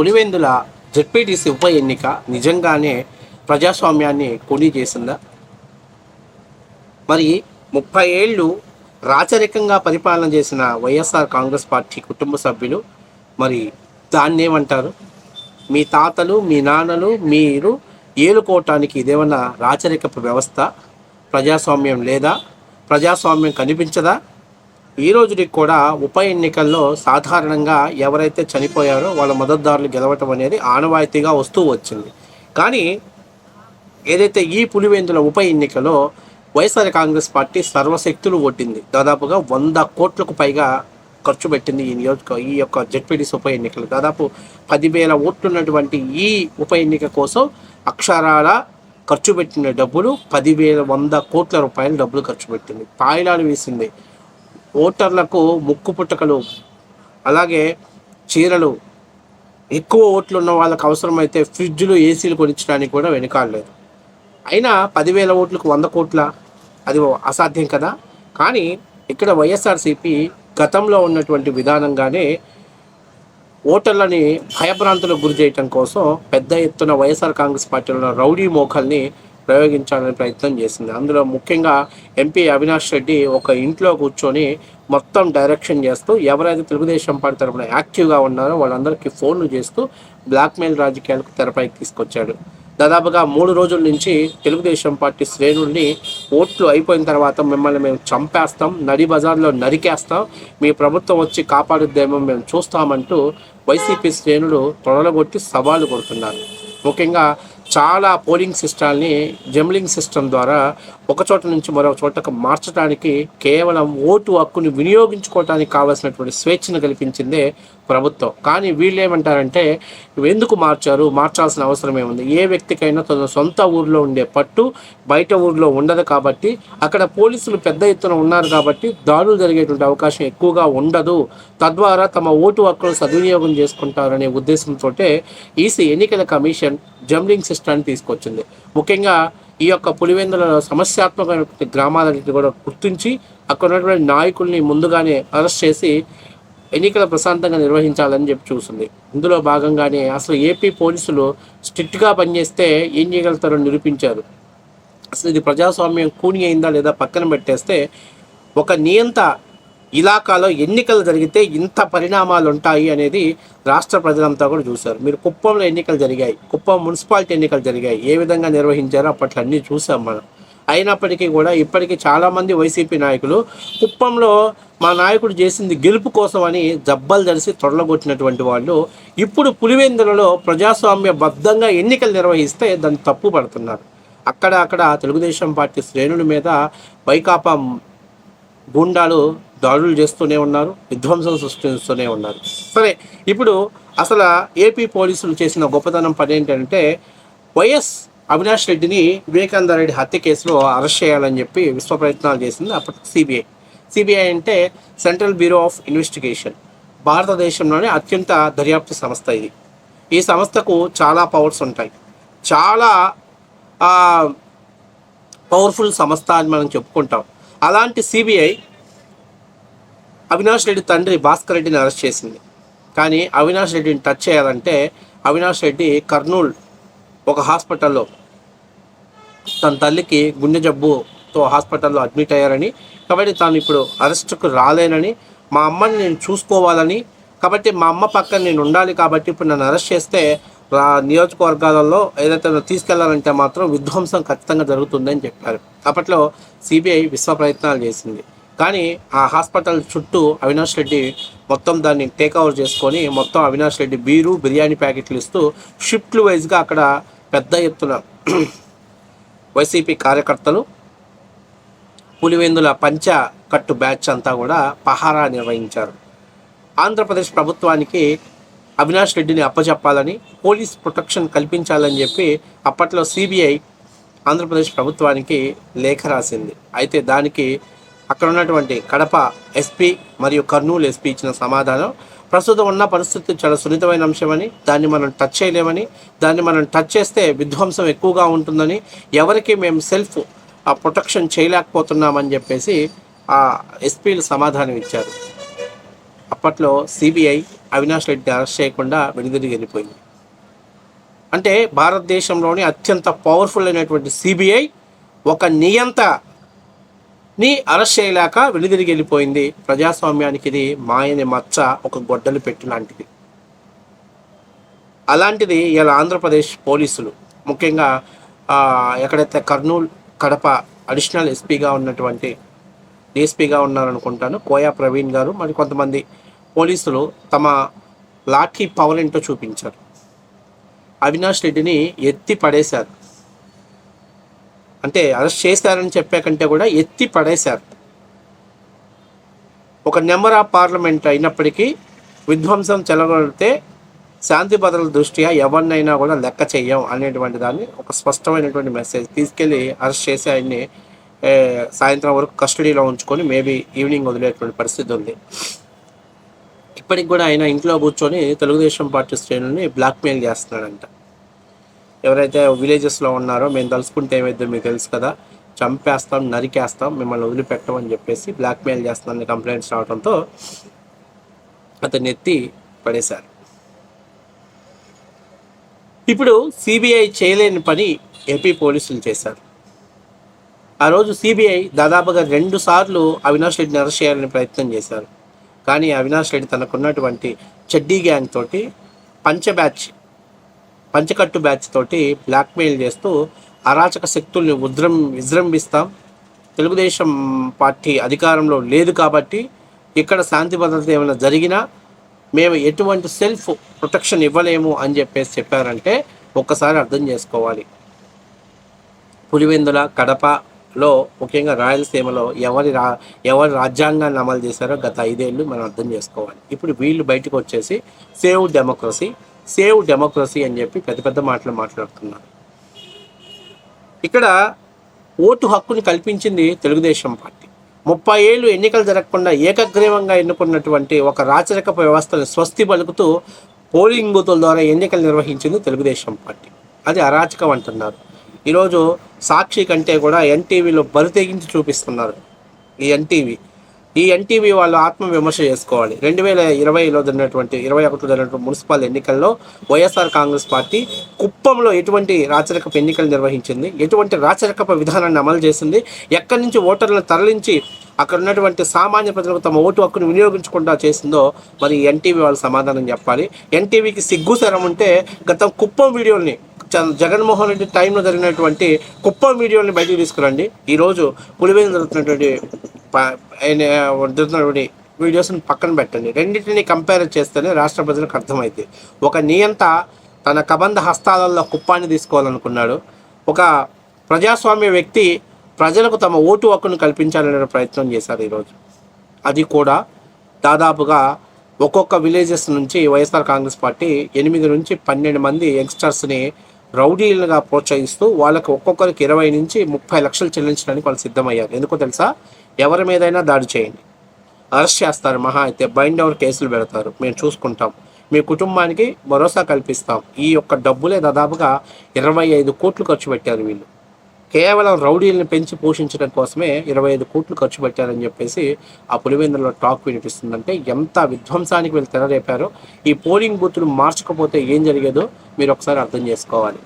Pulivendula ZPTC ఉప ఎన్నిక నిజంగానే ప్రజాస్వామ్యాన్ని కొని చేసిందా? మరి ముప్పై ఏళ్ళు రాచరికంగా పరిపాలన చేసిన వైఎస్ఆర్ కాంగ్రెస్ పార్టీ కుటుంబ సభ్యులు మరి దాన్ని ఏమంటారు? మీ తాతలు మీ నాన్నలు మీరు ఏలుకోవటానికి ఇదేమన్నా రాచరికపు వ్యవస్థ? ప్రజాస్వామ్యం లేదా? ప్రజాస్వామ్యం కనిపించదా? ఈ రోజుకి కూడా ఉప ఎన్నికల్లో సాధారణంగా ఎవరైతే చనిపోయారో వాళ్ళ మద్దతుదారులు గెలవటం అనేది ఆనవాయితీగా వస్తూ వచ్చింది. కానీ ఏదైతే ఈ పులివెందుల ఉప ఎన్నికలో వైఎస్ఆర్ కాంగ్రెస్ పార్టీ సర్వశక్తులు ఒట్టింది దాదాపుగా వంద కోట్లకు పైగా ఖర్చు పెట్టింది ఈ నియోజక ఈ యొక్క జెడ్పీటీసీ ఉప ఎన్నికలు. దాదాపు పదివేల ఓట్లున్నటువంటి ఈ ఉప ఎన్నిక కోసం అక్షరాల ఖర్చు పెట్టిన డబ్బులు పదివేల వంద కోట్ల రూపాయల డబ్బులు ఖర్చు పెట్టింది. పాయిలాలు వేసింది. ఓటర్లకు ముక్కు పుట్టకలు అలాగే చీరలు ఎక్కువ ఓట్లు ఉన్న వాళ్ళకి అవసరమైతే ఫ్రిడ్జ్లు ఏసీలు కొనిచ్చడానికి కూడా వెనుకాడలేదు. అయినా పదివేల ఓట్లకు వంద కోట్ల అది అసాధ్యం కదా? కానీ ఇక్కడ వైఎస్ఆర్సీపీ గతంలో ఉన్నటువంటి విధానంగానే ఓటర్లని భయభ్రాంతులకు గురి చేయటం కోసం పెద్ద ఎత్తున వైఎస్ఆర్ కాంగ్రెస్ పార్టీలో రౌడీ మోఖల్ని ప్రయోగించాలని ప్రయత్నం చేసింది. అందులో ముఖ్యంగా ఎంపీ అవినాష్ రెడ్డి ఒక ఇంట్లో కూర్చొని మొత్తం డైరెక్షన్ చేస్తూ ఎవరైతే తెలుగుదేశం పార్టీ తరపున యాక్టివ్గా ఉన్నారో వాళ్ళందరికీ ఫోన్లు చేస్తూ బ్లాక్మెయిల్ రాజకీయాలకు తెరపైకి తీసుకొచ్చాడు. దాదాపుగా మూడు రోజుల నుంచి తెలుగుదేశం పార్టీ శ్రేణుల్ని ఓట్లు అయిపోయిన తర్వాత మిమ్మల్ని మేము చంపేస్తాం నడి బజార్లో నరికేస్తాం మీ ప్రభుత్వం వచ్చి కాపాడుద్దేమో మేము చూస్తామంటూ వైసీపీ శ్రేణులు తొడలగొట్టి సవాలు కొడుతున్నారు. ముఖ్యంగా చాలా పోలింగ్ సిస్టాల్ని జమ్లింగ్ సిస్టమ్ ద్వారా ఒక చోట నుంచి మరొక చోటకు మార్చడానికి కేవలం ఓటు హక్కును వినియోగించుకోవడానికి కావాల్సినటువంటి స్వేచ్ఛను కల్పించిందే ప్రభుత్వం. కానీ వీళ్ళు ఏమంటారంటే ఎందుకు మార్చారు? మార్చాల్సిన అవసరం ఏముంది ఏ వ్యక్తికైనా తన సొంత ఊర్లో ఉండే పట్టు బయట ఊర్లో ఉండదు కాబట్టి అక్కడ పోలీసులు పెద్ద ఎత్తున ఉన్నారు కాబట్టి దాడులు జరిగేటువంటి అవకాశం ఎక్కువగా ఉండదు. తద్వారా తమ ఓటు హక్కును సద్వినియోగం చేసుకుంటారనే ఉద్దేశంతో ఈసీ ఎన్నికల కమిషన్ జంబ్లింగ్ సిస్టాన్ని తీసుకొచ్చింది. ముఖ్యంగా ఈ యొక్క పులివెందుల సమస్యాత్మకమైన గ్రామాలన్నింటినీ కూడా గుర్తించి అక్కడ ఉన్నటువంటి నాయకుల్ని ముందుగానే అరెస్ట్ చేసి ఎన్నికల ప్రశాంతంగా నిర్వహించాలని చెప్పి చూసింది. ఇందులో భాగంగానే అసలు ఏపీ పోలీసులు స్ట్రిక్ట్గా పనిచేస్తే ఏం చేయగలుగుతారో నిరూపించారు. అసలు ఇది ప్రజాస్వామ్యం కూని అయిందా లేదా పక్కన పెట్టేస్తే ఒక నియంత ఇలాకాలో ఎన్నికలు జరిగితే ఇంత పరిణామాలు ఉంటాయి అనేది రాష్ట్ర ప్రజలంతా కూడా చూశారు. మీరు కుప్పంలో ఎన్నికలు జరిగాయి. కుప్పం మున్సిపాలిటీ ఎన్నికలు జరిగాయి. ఏ విధంగా నిర్వహించారో అప్పట్లో అన్నీ చూసాం మనం. అయినప్పటికీ కూడా ఇప్పటికీ చాలామంది వైసీపీ నాయకులు కుప్పంలో మా నాయకుడు చేసింది గెలుపు కోసం అని జబ్బలు జరిసి తొడలగొట్టినటువంటి వాళ్ళు ఇప్పుడు పులివెందులలో ప్రజాస్వామ్య బద్ధంగా ఎన్నికలు నిర్వహిస్తే దాన్ని తప్పు పడుతున్నారు. అక్కడ అక్కడ తెలుగుదేశం పార్టీ శ్రేణుల మీద వైకాపా గూండాలు దాడులు చేస్తూనే ఉన్నారు విధ్వంసం సృష్టిస్తూనే ఉన్నారు. సరే ఇప్పుడు అసలు ఏపీ పోలీసులు చేసిన గొప్పతనం పని ఏంటంటే వైఎస్ అవినాష్ రెడ్డిని వివేకానంద రెడ్డి హత్య కేసులో అరెస్ట్ చేయాలని చెప్పి విశ్వ ప్రయత్నాలు చేసింది అప్పటి సిబిఐ సిబిఐ అంటే సెంట్రల్ బ్యూరో ఆఫ్ ఇన్వెస్టిగేషన్ భారతదేశంలోనే అత్యంత దర్యాప్తు సంస్థ ఇది. ఈ సంస్థకు చాలా పవర్స్ ఉంటాయి. చాలా పవర్ఫుల్ సంస్థ అని మనం చెప్పుకుంటాం. అలాంటి సిబిఐ అవినాష్ రెడ్డి తండ్రి భాస్కర్ రెడ్డిని అరెస్ట్ చేసింది. కానీ అవినాష్ రెడ్డిని టచ్ చేయాలంటే అవినాష్ రెడ్డి కర్నూల్ ఒక హాస్పిటల్లో తన తల్లికి గుండె జబ్బుతో హాస్పిటల్లో అడ్మిట్ అయ్యారని కాబట్టి తాను ఇప్పుడు అరెస్ట్కు రాలేనని మా అమ్మని నేను చూసుకోవాలని కాబట్టి మా అమ్మ పక్కన నేను ఉండాలి కాబట్టి ఇప్పుడు నన్ను అరెస్ట్ చేస్తే నియోజకవర్గాలలో ఏదైతే తీసుకెళ్ళాలంటే మాత్రం విధ్వంసం ఖచ్చితంగా జరుగుతుందని చెప్పారు. అప్పట్లో సిబిఐ విశ్వ ప్రయత్నాలు చేసింది. కానీ ఆ హాస్పిటల్ చుట్టూ అవినాష్ రెడ్డి మొత్తం దాన్ని టేక్ ఓవర్ చేసుకొని మొత్తం అవినాష్ రెడ్డి బీరు బిర్యానీ ప్యాకెట్లు ఇస్తూ షిఫ్ట్లు వైజ్గా అక్కడ పెద్ద ఎత్తున వైసీపీ కార్యకర్తలు పులివెందుల పంచ కట్టు బ్యాచ్ అంతా కూడా పహారా నిర్వహించారు. ఆంధ్రప్రదేశ్ ప్రభుత్వానికి అవినాష్ రెడ్డిని అప్పచెప్పాలని పోలీస్ ప్రొటెక్షన్ కల్పించాలని చెప్పి అప్పట్లో సిబిఐ ఆంధ్రప్రదేశ్ ప్రభుత్వానికి లేఖ రాసింది. అయితే దానికి అక్కడ ఉన్నటువంటి కడప ఎస్పీ మరియు కర్నూలు ఎస్పీ ఇచ్చిన సమాధానం. ప్రస్తుతం ఉన్న పరిస్థితి చాలా సున్నితమైన అంశమని దాన్ని మనం టచ్ చేయలేమని దాన్ని మనం టచ్ చేస్తే విధ్వంసం ఎక్కువగా ఉంటుందని ఎవరికి మేము సెల్ఫ్ ఆ ప్రొటెక్షన్ చేయలేకపోతున్నామని చెప్పేసి ఆ ఎస్పీలు సమాధానం ఇచ్చారు. అప్పట్లో సిబిఐ అవినాష్ రెడ్డి అరెస్ట్ చేయకుండా వెనుదిరిగి వెళ్ళిపోయింది. అంటే భారతదేశంలోని అత్యంత పవర్ఫుల్ అయినటువంటి సిబిఐ ఒక నియంత నీ అరెస్ట్ చేయలేక వెనుదిరిగి వెళ్ళిపోయింది ప్రజాస్వామ్యానికి ఇది మాయని మచ్చ ఒక గొడ్డలు పెట్టి లాంటిది. అలాంటిది ఇలా ఆంధ్రప్రదేశ్ పోలీసులు. ముఖ్యంగా ఎక్కడైతే కర్నూలు కడప అడిషనల్ ఎస్పీగా ఉన్నటువంటి డిఎస్పీగా ఉన్నారనుకుంటాను కోయా ప్రవీణ్ గారు మరి కొంతమంది పోలీసులు తమ లాఠీ పవర్ ఏంటో చూపించారు. అవినాష్ రెడ్డిని ఎత్తి పడేశారు. అంటే అరెస్ట్ చేశారని చెప్పే కంటే కూడా ఎత్తి పడేశారు. ఒక నెంబర్ ఆఫ్ పార్లమెంట్ అయినప్పటికీ విధ్వంసం చెలగొడితే శాంతి భద్రతల దృష్ట్యా ఎవరినైనా కూడా లెక్క చేయం అనేటువంటి దాన్ని ఒక స్పష్టమైనటువంటి మెసేజ్ తీసుకెళ్ళి అరెస్ట్ చేసి ఆయన్ని సాయంత్రం వరకు కస్టడీలో ఉంచుకొని మేబీ ఈవినింగ్ వదిలేటువంటి పరిస్థితి ఉంది. ఇప్పటికి కూడా ఆయన ఇంట్లో కూర్చొని తెలుగుదేశం పార్టీ శ్రేణుల్ని బ్లాక్మెయిల్ చేస్తున్నాడంట. ఎవరైతే విలేజెస్లో ఉన్నారో మేము తలుసుకుంటే ఏమైద్దో మీకు తెలుసు కదా. చంపేస్తాం నరికేస్తాం మిమ్మల్ని వదిలిపెట్టమని చెప్పేసి బ్లాక్మెయిల్ చేస్తామని కంప్లైంట్స్ రావడంతో అతన్ని ఎత్తి పడేశారు. ఇప్పుడు సిబిఐ చేయలేని పని ఏపీ పోలీసులు చేశారు. ఆ రోజు సిబిఐ దాదాపుగా రెండు సార్లు అవినాష్ రెడ్డిని అరెస్ట్ చేయాలని ప్రయత్నం చేశారు. కానీ అవినాష్ రెడ్డి తనకున్నటువంటి చెడ్డీ గ్యాంగ్ తోటి పంచ బ్యాచ్ పంచకట్టు బ్యాచ్ తోటి బ్లాక్మెయిల్ చేస్తూ అరాచక శక్తుల్ని ఉద్రం విజృంభిస్తాం. తెలుగుదేశం పార్టీ అధికారంలో లేదు కాబట్టి ఇక్కడ శాంతి భద్రత ఏమైనా జరిగినా మేము ఎటువంటి సెల్ఫ్ ప్రొటెక్షన్ ఇవ్వలేము అని చెప్పేసి చెప్పారంటే ఒక్కసారి అర్థం చేసుకోవాలి. పులివెందుల కడపలో ముఖ్యంగా రాయలసీమలో ఎవరి రా ఎవరి రాజ్యాంగాన్ని అమలు చేశారో గత ఐదేళ్ళు మనం అర్థం చేసుకోవాలి. ఇప్పుడు వీళ్ళు బయటకు వచ్చేసి సేవ్ డెమోక్రసీ సేవ్ డెమోక్రసీ అని చెప్పి పెద్ద పెద్ద మాటలు మాట్లాడుతున్నారు. ఇక్కడ ఓటు హక్కును కల్పించింది తెలుగుదేశం పార్టీ. ముప్పై ఏళ్ళు ఎన్నికలు జరగకుండా ఏకగ్రీవంగా ఎన్నుకున్నటువంటి ఒక రాచరిక వ్యవస్థను స్వస్తి పలుకుతూ పోలింగ్ బూతుల ద్వారా ఎన్నికలు నిర్వహించింది తెలుగుదేశం పార్టీ. అది అరాచకం అంటున్నారు. ఈరోజు సాక్షి కంటే కూడా ఎన్టీవీలో బరితెగించి చూపిస్తున్నారు ఈ ఎన్టీవీ. ఈ ఎన్టీవీ వాళ్ళు ఆత్మ విమర్శ చేసుకోవాలి. రెండు వేల ఇరవైలో జరిగినటువంటి ఇరవై ఒకటిలో జరిగినటువంటి మున్సిపల్ ఎన్నికల్లో వైఎస్ఆర్ కాంగ్రెస్ పార్టీ కుప్పంలో ఎటువంటి రాచరికపు ఎన్నికలు నిర్వహించింది ఎటువంటి రాచరికపు విధానాన్ని అమలు చేసింది ఎక్కడి నుంచి ఓటర్లను తరలించి అక్కడ ఉన్నటువంటి సామాన్య ప్రజలకు తమ ఓటు హక్కును వినియోగించకుండా చేసిందో మరి ఎన్టీవీ వాళ్ళు సమాధానం చెప్పాలి. ఎన్టీవీకి సిగ్గు సరం ఉంటే గతం కుప్పం వీడియోల్ని జగన్మోహన్ రెడ్డి టైంలో జరిగినటువంటి కుప్ప వీడియోని బయటకు తీసుకురండి. ఈరోజు పులివెందు జరుగుతున్నటువంటి ఆయన జరుగుతున్నటువంటి వీడియోస్ని పక్కన పెట్టండి. రెండింటిని కంపేర్ చేస్తేనే రాష్ట్ర ప్రజలకు అర్థమైంది ఒక నియంత తన కబంధ హస్తాలలో కుప్పాన్ని తీసుకోవాలనుకున్నాడు. ఒక ప్రజాస్వామ్య వ్యక్తి ప్రజలకు తమ ఓటు హక్కును కల్పించాలనే ప్రయత్నం చేశారు ఈరోజు. అది కూడా దాదాపుగా ఒక్కొక్క విలేజెస్ నుంచి వైఎస్ఆర్ కాంగ్రెస్ పార్టీ ఎనిమిది నుంచి పన్నెండు మంది యంగ్స్టర్స్ని రౌడీలుగా ప్రోత్సహిస్తూ వాళ్ళకి ఒక్కొక్కరికి ఇరవై నుంచి ముప్పై లక్షలు చెల్లించడానికి వాళ్ళు సిద్ధమయ్యారు. ఎందుకో తెలుసా? ఎవరి మీదైనా దాడి చేయండి. అరెస్ట్ చేస్తారు మహా అయితే బైండ్ ఎవరు కేసులు పెడతారు. మేము చూసుకుంటాం. మీ కుటుంబానికి భరోసా కల్పిస్తాం. ఈ యొక్క డబ్బులే దాదాపుగా ఇరవై ఐదు కోట్లు ఖర్చు పెట్టారు వీళ్ళు. కేవలం రౌడీలను పెంచి పోషించడం కోసమే ఇరవై ఐదు కోట్లు ఖర్చు పెట్టారని చెప్పేసి ఆ పులివెందులో టాక్ వినిపిస్తుందంటే ఎంత విధ్వంసానికి వీళ్ళు తెరరేపారో ఈ పోలింగ్ బూత్లు మార్చకపోతే ఏం జరిగేదో మీరు ఒకసారి అర్థం చేసుకోవాలి.